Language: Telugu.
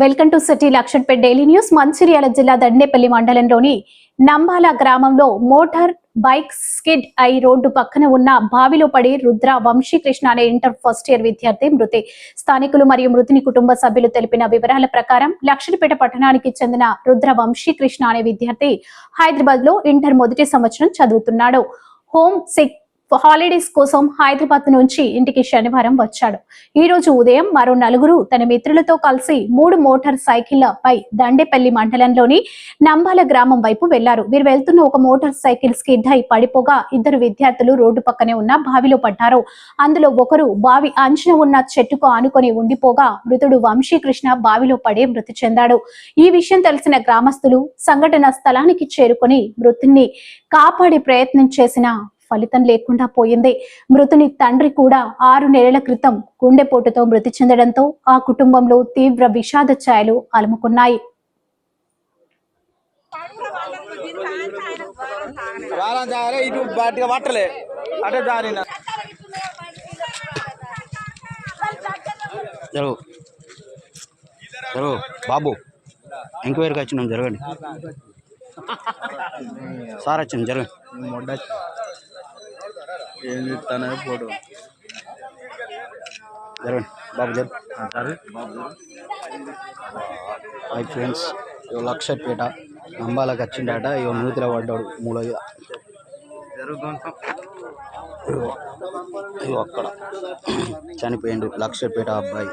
Welcome to city Lakshanapet daily news. Mancherial జిల్లా దండేపల్లి మండలంలోని నంబాల గ్రామంలో మోటార్ బైక్ స్కిడ్ అయి రోడ్డు పక్కన ఉన్న బావిలో పడి రుద్ర వంశీకృష్ణ అనే ఇంటర్ ఫస్ట్ ఇయర్ విద్యార్థి మృతి. స్థానికులు మరియు మృతిని కుటుంబ సభ్యులు తెలిపిన వివరాల ప్రకారం లక్షణపేట పట్టణానికి చెందిన రుద్ర వంశీకృష్ణ అనే విద్యార్థి హైదరాబాద్లో ఇంటర్ మొదటి సంవత్సరం చదువుతున్నాడు. హోమ్ సిక్ హాలిడేస్ కోసం హైదరాబాద్ నుంచి ఇంటికి శనివారం వచ్చాడు. ఈ రోజు ఉదయం మరో నలుగురు తన మిత్రులతో కలిసి మూడు మోటార్ సైకిళ్ళపై దండేపల్లి మండలంలోని నంబాల గ్రామం వైపు వెళ్ళారు. వీరు వెళ్తున్న ఒక మోటార్ సైకిల్ స్కిడ్ అయి పడిపోగా ఇద్దరు విద్యార్థులు రోడ్డు పక్కనే ఉన్న బావిలో పడ్డారు. అందులో ఒకరు బావి అంచున ఉన్న చెట్టుకు ఆనుకొని ఉండిపోగా మృతుడు వంశీకృష్ణ బావిలో పడి మృతి చెందాడు. ఈ విషయం తెలిసిన గ్రామస్తులు సంఘటన స్థలానికి చేరుకొని మృతుని కాపాడే ప్రయత్నం చేసిన ఫలితం లేకుండా పోయింది. మృతుని తండ్రి కూడా ఆరు నెలల క్రితం గుండెపోటుతో మృతి చెందడంతో ఆ కుటుంబంలో తీవ్ర విషాద ఛాయలు అలుముకున్నాయి. బాబు ఎంక్వైరీకి వచ్చినాం జరగండి. సార్ వచ్చింది జరగండి. ఏం చెప్తానే పోటు జరగండి. బాబు హాయ్ ఫ్రెండ్స్ ఇవి లక్షపేట నంబాలకు వచ్చిండట ఇవ నూతిలో పడ్డాడు మూడో ఇగో ఇగో అక్కడ. చనిపోయిండు లక్షపేట అబ్బాయి.